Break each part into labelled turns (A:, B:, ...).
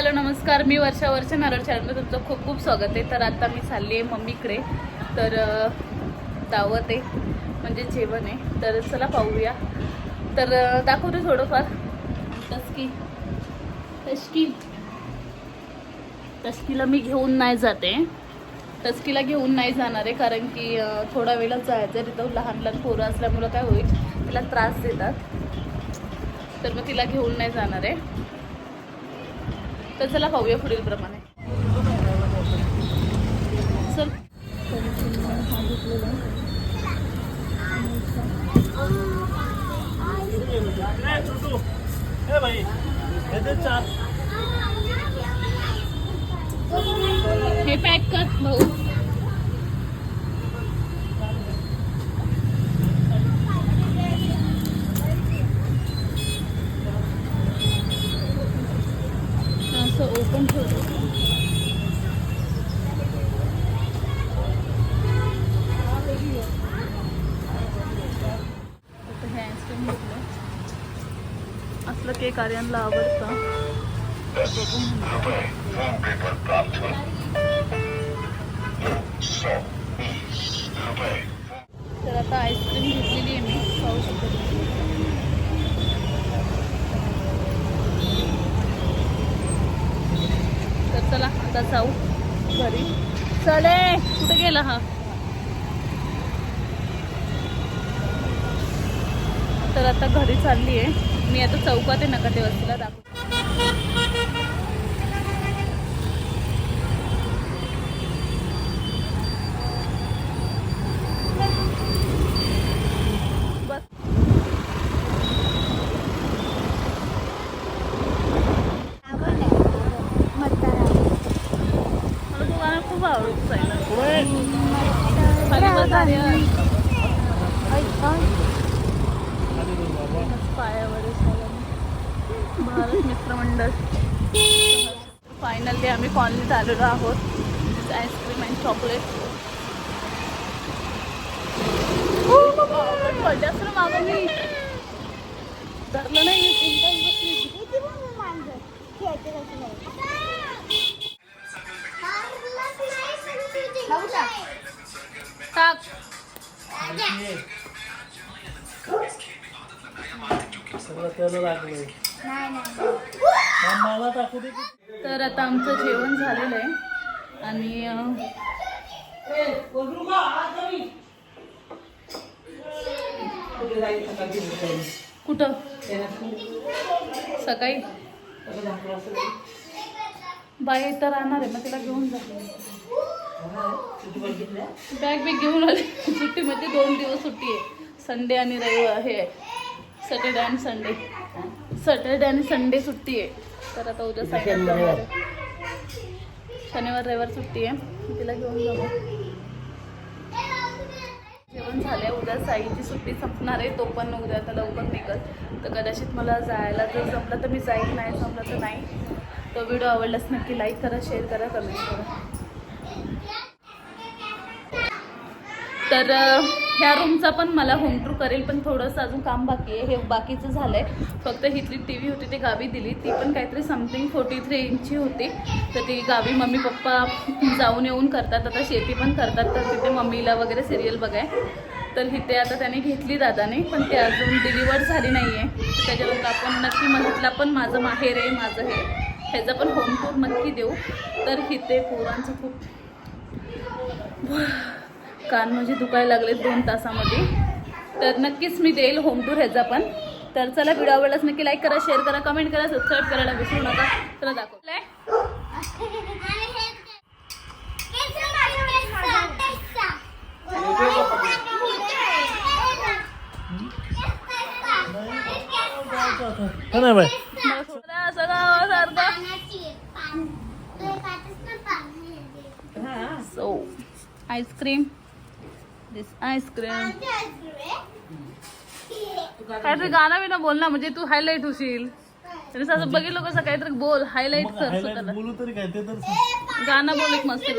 A: Hello नमस्कार. मी वर्षा वर्षा नारळ चॅनलमध्ये तुमचं खूप खूप स्वागत आहे. तर आता मी चालली आहे मम्मीकडे. तर दावत आहे म्हणजे जेवण आहे. तर चला पाहूया. तर अ, दाखवते थोडंफार. तस्की तस्की. तस्कीला मी घेऊन नाही जाते. तस्कीला घेऊन नाही जाणार आहे कारण की थोडा वेळच जायचं आहे. तिथं लहान लहान पोरं असल्यामुळं काय होईल तिला त्रास देतात. तर मग तिला घेऊन नाही जाणार आहे. तर चला पाहूया पुढील प्रमाणे. चल. हे पॅक कर. भाऊ असं ओपन ठेवतो आता हे आईस्क्रीम घेतलं असलं केक आर्यनला आवडतं. तर आता आईस्क्रीम घेतलेली आहे मी पाहू शकतो. तर चला आता जाऊ घरी. चले कुठे गेला हा? तर आता घरी चालली आहे मी आता चौकात आहे नका ते वस्तूला दाखव बस मला तो गाणं खूप आवडतं जायला खाली बस आर्यन. पायावर भारत मित्रमंडळ. फायनली आम्ही कॉलनीत आलेलो आहोत. आईस्क्रीम अँड चॉकलेट मागं मी धरलं नाही टाक
B: सगळं त्याला लागलं
A: तर आता आमचं जेवण झालेलं आहे. आणि कुठं? सकाळी? बाई तर राहणार आहे मग तिला घेऊन जा. बॅग बी घेऊन आली. सुट्टीमध्ये दोन दिवस सुट्टी आहे. संडे आणि रविवार हे सॅटर्डे आणि संडे. सॅटर्डे आणि संडे सुट्टी आहे. तर आता उद्या सायंकाळी आहे. शनिवार रविवार सुट्टी आहे. तिला घेऊन जाऊ. जेवण झालंय. उद्या साईची सुट्टी संपणार आहे. तो पण उद्या आता लवकर निघत तर कदाचित मला जायला जर जमलं तर मी जाईल नाही जमलं तर नाही. तो व्हिडिओ आवडलाच नक्की लाईक करा शेअर करा कमेंट करा. तर ह्या रूमचा पण मला होम टूर करेल पण थोडंसं अजून काम बाकी आहे. हे बाकीचं झालं आहे फक्त हिथली टी व्ही होती ती गावी दिली. ती पण काहीतरी समथिंग फोर्टी थ्री इंची होती. तर ती गावी मम्मी पप्पा जाऊन येऊन करतात. आता शेती पण करतात तर तिथे मम्मीला वगैरे सिरियल बघाय. तर इथे आता त्याने घेतली दादाने पण ते अजून डिलिव्हर झाली नाही आहे त्याच्यानंतर आपण नक्की म्हटलं पण माझं माहेर आहे माझं हे ह्याचं पण होम टूर नक्की देऊ. तर इथे पोरांचं खूप कान म्हणजे दुखायला लागले दोन तासामध्ये. तर नक्कीच मी देईल होम टूर ह्याचा पण. तर चला व्हिडिओ आवडलाच नक्की लाईक करा शेअर करा कमेंट करा सबस्क्राईब करायला विसरू नका. चला गावासारखं so ice cream this ice cream काहीतरी गाणं बिना बोल ना म्हणजे तू हायलाईट होशील. तरी असं बघितलं कसं काहीतरी बोल हायलाईट कर गाणं बोल एक मस्त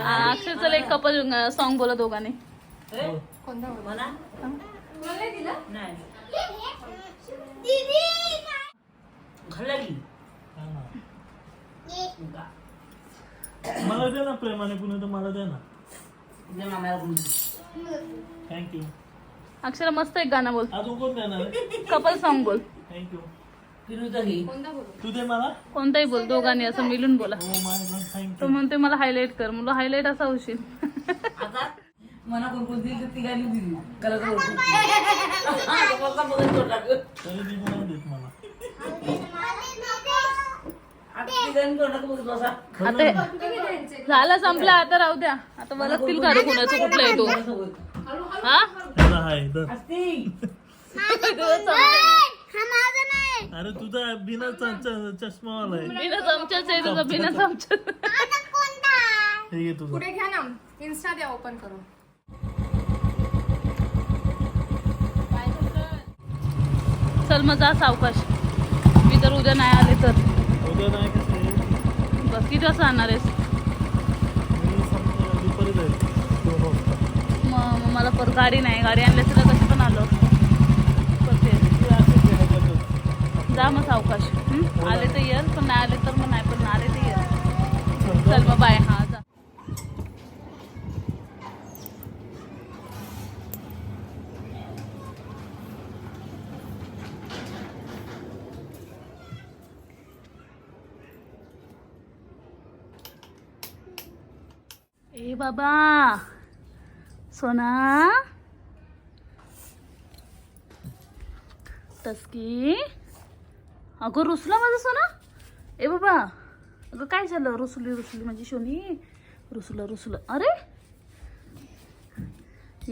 A: अक्षय चल एक कपल सॉन्ग बोला दोघांनी.
C: कोणता मला? नाही
D: दीदी
B: प्रेमाने कुणी तर मला द्या ना. थँक्यू
A: अक्षरा मस्त एक गाणं बोल.
B: अजून कोण देणार. आहे
A: कपल सॉन्ग बोल.
B: थँक्यू तू दे मला.
A: कोणताही बोल दोघांनी असं मिळून बोला.
B: हो माय गॉड
A: तो
B: थँक्यू
A: म्हणते मला हायलाईट कर. मुलं हायलाईट असा होशील.
C: दिली तर दिली कलर
B: ती नाही देत मला.
C: आता
A: झालं संपलं आता राहू द्या. आता वळखतील का रे कुणाचं कुठलं आहे तो? हा?
B: त्याचा हाय तर
C: असती
B: अरे तुझा बिना च- च- चष्मावाला आहे.
A: बिना चमच्याच आहे तुझं बिना चमच्याच
B: हे घे तुझं.
D: पुढे घ्या ना. इन्स्टा द्या ओपन करून.
A: चल मग जा सावकाश. मी तर उद्या नाही आले तर.
B: उद्या नाही कसं
A: बस किती वाजता आणणार आहेस?
B: दुपारी जाईल दोन वाजता
A: मग मला पर गाडी नाही. गाडी आणल्यास तर कसं पण आलो.
B: ते
A: जा मग सावकाश. आले तर येल पण नाही आले तर मग नाही पण आले तर ये चल मग बाय. हा जा ए बाबा. सोना. टस्की. अगं रुसला माझं सोना? ए बाबा अगं काय झालं? रुसली रुसली माझी सोनी. रुसलं रुसलं. अरे.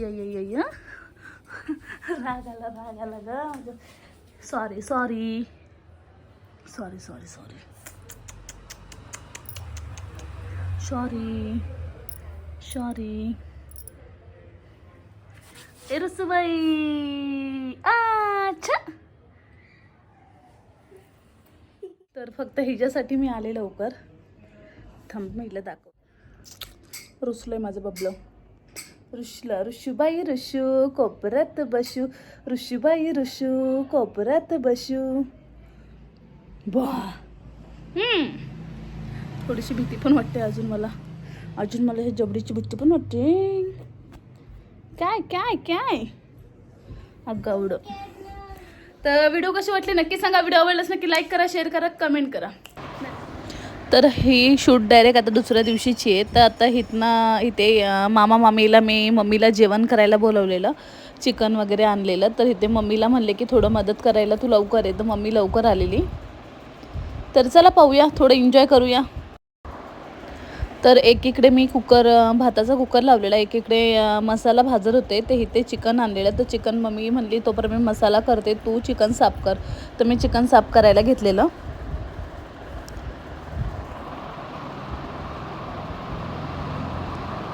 A: या या या या. राग आला राग आला ग. Sorry sorry sorry sorry sorry sorry ए रुसबाई अच्छा तर फक्त हिच्यासाठी मी आले लवकर. थांब मी हिला दाखव. रुसलंय माझं बबलं. रुशला ऋषूबाई ऋषू कोपऱ्यात बसू. ऋषूबाई ऋषू कोपऱ्यात बसू. बा हम्म. थोडीशी भीती पण वाटते अजून मला. अजून मला हे जबडीची भीती पण वाटते. काय काय काय? अगावडं तर व्हिडिओ कशी वाटली नक्की सांगा. व्हिडिओ आवडलाच नक्की लाईक करा शेअर करा कमेंट करा. तर ही शूट डायरेक्ट आता दुसऱ्या दिवशीची आहे. तर आता इथनं इथे मामा मामीला मी मम्मीला जेवण करायला बोलवलेलं. चिकन वगैरे आणलेलं. तर इथे मम्मीला म्हणले की थोडं मदत करायला तू लवकर आहे तर मम्मी लवकर आलेली. तर चला पाहूया. थोडं एन्जॉय करूया. तर एकीकडे मी कुकर भाताचा कुकर लावलेला एकीकडे मसाला भाजत होते. ते इथे चिकन आणलेलं तर चिकन मम्मी म्हणली तोपर्यंत मी मसाला करते. तू चिकन साफ कर. तर मी चिकन साफ करायला घेतलेलं.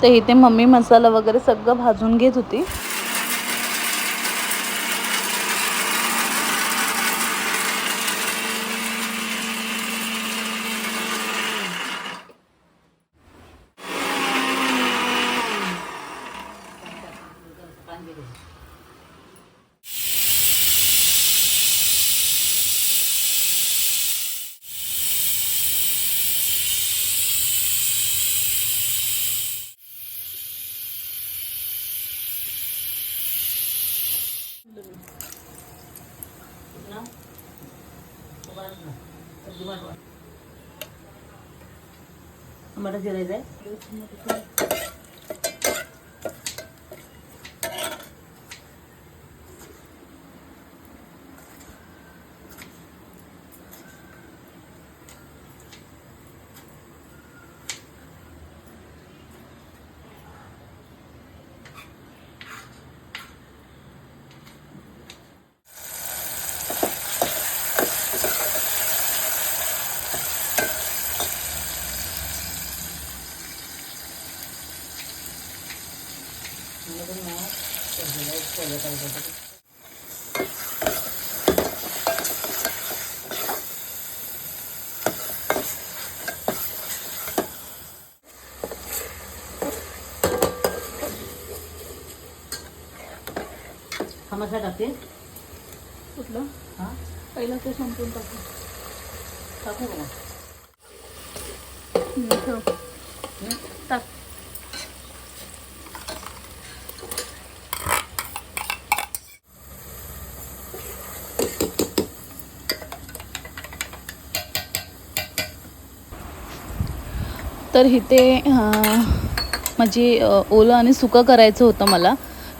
A: तर इथे मम्मी मसाला वगैरे सगळं भाजून घेत होती.
C: मला जिरायचं आहे हा मसाला टाकते
A: कुठलं
C: हा
A: पहिला ते संपून टाकू
C: टाकू का मग?
A: हम्म, ठेव. टाक तर इथे माझी ओलं आणि सुकं करायचं होतं मला.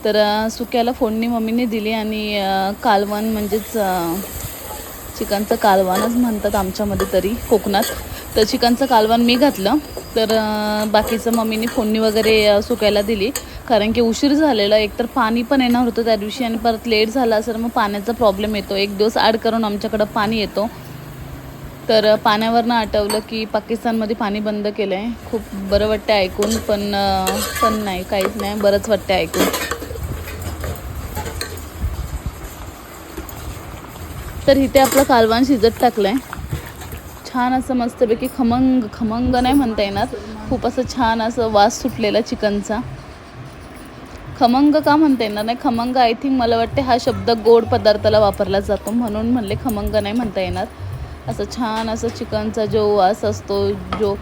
A: तर सुक्याला फोडणी मम्मीने दिली आणि कालवण म्हणजेच चिकनचं कालवणच म्हणतात आमच्यामध्ये तरी कोकणात. तर चिकनचं कालवण मी घातलं. तर बाकीचं मम्मीने फोडणी वगैरे सुकायला दिली. कारण की उशीर झालेला एकतर पाणी पण येणार होतं त्या दिवशी आणि परत लेट झाला असेल मग पाण्याचा प्रॉब्लेम येतो. एक दिवस ॲड करून आमच्याकडं पाणी येतो. तर पाण्यावरनं आठवलं की पाकिस्तानमध्ये पाणी बंद केलं आहे खूप बरं वाटतं ऐकून पण पण नाही काहीच नाही बरंच वाटतं ऐकून. तर इथे आपलं कालवान शिजत टाकलं आहे छान असं मस्तपैकी खमंग खमंग नाही म्हणता येणार. खूप असं छान असं वास सुटलेला चिकनचा. खमंग का म्हणता येणार नाही? खमंग आय थिंक मला वाटते हा शब्द गोड पदार्थाला वापरला जातो म्हणून म्हणले खमंग नाही म्हणता येणार. असं छान असं चिकनचा जो वास असतो जो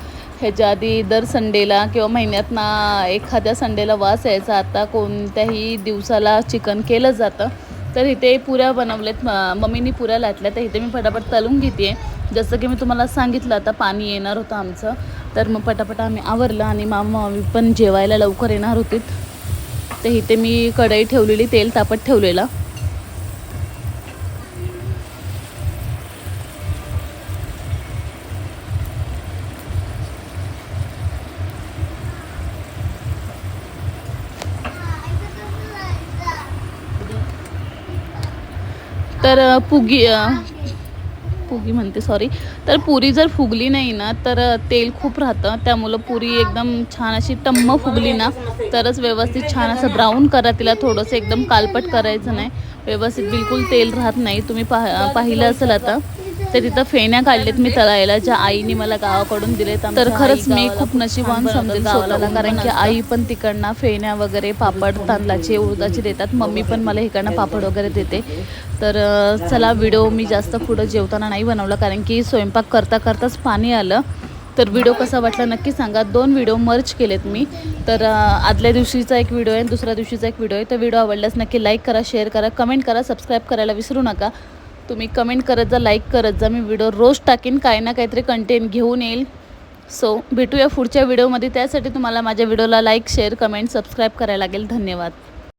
A: ह्याच्या आधी दर संडेला किंवा महिन्यात ना एखाद्या संडेला वास यायचा आता कोणत्याही दिवसाला चिकन केलं जातं. तर इथे पुऱ्या बनवल्यात मम्मीनी पुऱ्या लाटल्या तर इथे मी पटापट तलून घेते. जसं की मी तुम्हाला सांगितलं आता पाणी येणार होतं आमचं. तर मग पटापट आम्ही आवरलं आणि मामा मामी पण जेवायला लवकर येणार होते तर इथे मी कढई ठेवलेली तेल तापत ठेवलेलं. तर पुगी पुगी म्हणते सॉरी तर पुरी जर फुगली नाही ना तर तेल खूप राहतं. त्यामुळं पुरी एकदम छान अशी टम्म फुगली ना तरच व्यवस्थित छान असं ब्राऊन करा तिला थोडंसं. एकदम कालपट करायचं नाही. व्यवस्थित बिलकुल तेल राहत नाही. तुम्ही पाह पाहिलं असेल आता. तर तिथं फेण्या काढलेत मी तळायला ज्या आईने मला गावाकडून दिलेत तर खरंच मी खूप नशिबान समजेल स्वतःला. कारण की आई पण तिकडनं फेण्या वगैरे पापड तांदळाचे उडदाचे देतात. मम्मी पण मला इकडनं पापड वगैरे देते. तर चला व्हिडिओ मी जास्त पुढं जेवताना नाही बनवला कारण की स्वयंपाक करता करताच पाणी आलं. तर व्हिडिओ कसा वाटला नक्की सांगा. दोन व्हिडिओ मर्ज केलेत मी. तर आदल्या दिवशीचा एक व्हिडिओ आहे आणि दुसऱ्या दिवशीचा एक व्हिडिओ आहे. तर व्हिडिओ आवडल्यास नक्की लाईक करा शेअर करा कमेंट करा सबस्क्राईब करायला विसरू नका. तुम्ही कमेंट करत जा लाईक करत जा. मी व्हिडिओ रोज टाकीन काही ना काहीतरी कंटेंट घेऊन येईल. सो भेटूया पुढच्या व्हिडिओमध्ये त्यासाठी तुम्हाला माझ्या व्हिडिओला लाईक शेअर कमेंट सबस्क्राईब करायला लागेल. धन्यवाद.